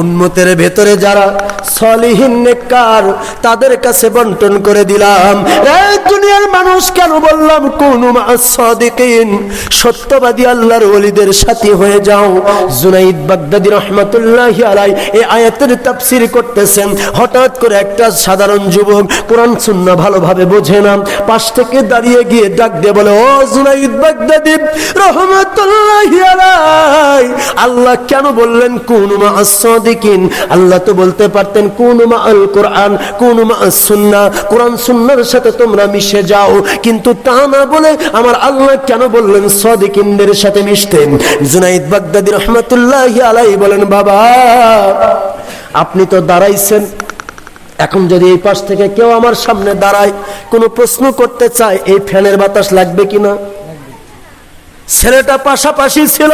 উন্মতের ভেতরে যারা সলিহীন তাদের কাছে বন্টন করে দিলাম। এই দুনিয়ার মানুষ কেন বললাম, কোন সত্যবাদী আল্লাহর ওলিদের সাথী হয়ে যাও। জুনাইদ বাগদাদি রহমাতুল্লাহ আলাই এই আয়াতের তাফসির করতেছেন। হঠাৎ করে একটা সাধারণ যুবক কোরআন, সুন্নাহ ভালোভাবে বোঝে না। পাশ থেকে দাঁড়িয়ে গিয়ে ডাক দিয়ে বলে, ও জুনাইদ বাগদাদি, রহমাতুল্লাহ আলাই আল্লাহ কেন বললেন, কোন সাদিকিন আল্লাহ তো বলতে পারতেন, কোন আল কোরআন, কোন মা কোরআন সুন্নার সাথে তোমরা মিশে যাও। কিন্তু তা না বলে আমার আল্লাহ কেন বললেন, সাদিকিনদের সাথে মিশতেন জুনাইদ বাগদাদি রহমাতুল্লাহ আলাই বলেন, বাবা, আপনি তো দাঁড়াইছেন। এখন যদি এই পাশ থেকে কেউ আমার সামনে দাঁড়ায়, কোনো প্রশ্ন করতে চায়, এই ফ্যানের বাতাস লাগবে কিনা? ছেলেটা পাশাপাশি ছিল।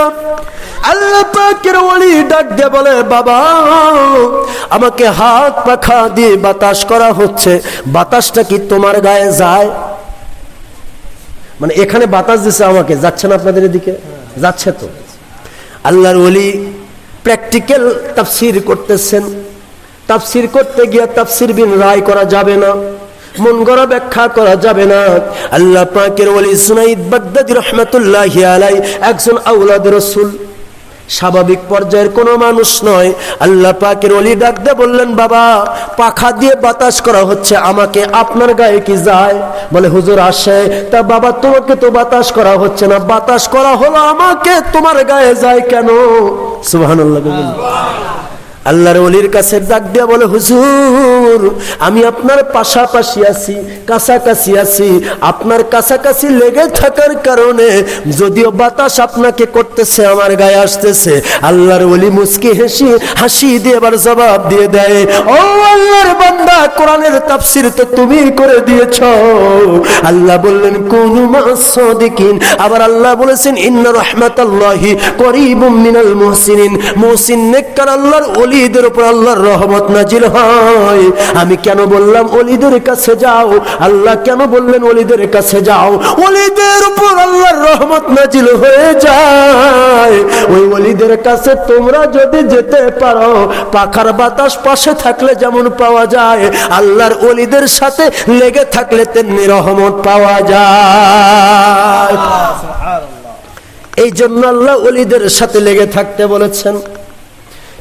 আল্লাহ পাকের ওলি ডাক দিয়ে বলে, বাবা, আমাকে হাত পাখা দিয়ে বাতাস করা হচ্ছে। বাতাসটা কি তোমার গায়ে যায়? মানে এখানে বাতাস দিছে আমাকে। যাচ্ছে না আপনাদের এদিকে? যাচ্ছে তো। আল্লাহর ওলি প্র্যাকটিক্যাল তাফসির করতেছেন। তাফসির করতে গিয়ে তাফসির বিন রায় করা যাবে না। মন গড়া ব্যাখ্যা করা যাবে না। আল্লাহ পাকের ওলি সুনাইদ বাগদাদি রহমাতুল্লাহ আলাই একজন আউলাদ রসুল। স্বাভাবিক পর্যায়ের কোনো মানুষ নয়। আল্লাহ পাকের অলি ডাকতে বললেন, বাবা, পাখা দিয়ে বাতাস করা হচ্ছে, আমাকে আপনার গায়ে কি যায়? বলে, হুজুর আসে, তা বাবা, তোমাকে তো বাতাস করা হচ্ছে না, বাতাস করা হলো আমাকে, তোমার গায়ে যায় কেন? বলুন। আল্লাহর অলির কাছে ডাক দিয়া বলে, হুজুর, আমি আপনার পাশাপাশি আছি, কাছাকাছি আছি। আপনার কাছাকাছি লেগে থাকার কারণে যদিও বাতাস আপনাকে করতেছে, আমার গায়ে আসতেছে। আল্লাহর অলি মুস্কি হেসি, হাসি দিয়ে এবার জবাব দিয়ে দেয়, ও আল্লাহর বান্দা, কোরআনের তাফসির তো তুমি করে দিয়েছ। আল্লাহ বললেন, কোন মাসদিকিন আবার আল্লাহ বলেছেন, ইন্না রাহমাতাল্লাহি করিবুম মিনাল মুহসিনিন। মুহসিন, নেককার আল্লাহর ওলিদের উপর আল্লাহর রহমত নাজিল হয়। আমি কেন বললাম ওলিদের কাছে যাও? আল্লাহ কেন বললেন ওলিদের কাছে যাও? ওলিদের উপর আল্লাহর রহমত নাজিল হয়ে যায়। ওই ওলিদের কাছে তোমরা যদি যেতে পারো পাখার বাতাস পাশে থাকলে যেমন পাওয়া যায় আল্লাহর ওলিদের সাথে লেগে থাকলে তেমনি রহমত পাওয়া যায়। এই জন্য আল্লাহ ওলিদের সাথে লেগে থাকতে বলেছেন।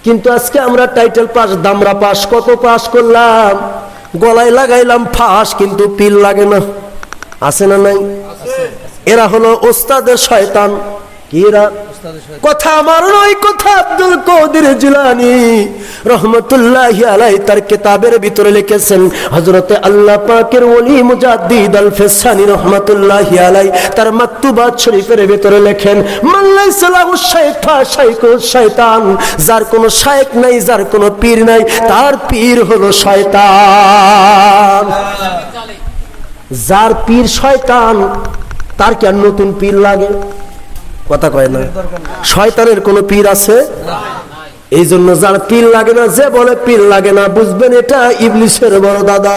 কিন্তু আজকে আমরা টাইটেল পাস দামরা পাস কত পাস করলাম? গলায় লাগাইলাম ফাঁস কিন্তু পিল লাগে না। আছে না নাই? এরা হলো ওস্তাদের শয়তান। কি এরা? কথা আমার নয় কথা আব্দুল কদির জিলানি। রহমতুল্লাহ আলাই তার কিতাবের ভিতরে লিখেছেন, হযরতে আল্লাহ পাকের ওলি মুজাদ্দিদ আল ফেসানি রহমতুল্লাহ আলাই তার মাকতুবাত শরীফের ভিতরে লেখেন মাল্লাই সালাহু শাইখা শাইখু শয়তান যার কোনো শাইখ নাই, যার কোনো পীর নাই, তার পীর হলো শয়তান। যার পীর শয়তান, তার কি আর নতুন পীর লাগে? কথা কয় না। শয়তানের কোনো পীর আছে? এই জন্য যার পীর লাগে না, যে বলে পীর লাগে না, বুঝবেন এটা ইবলিশের বড় দাদা।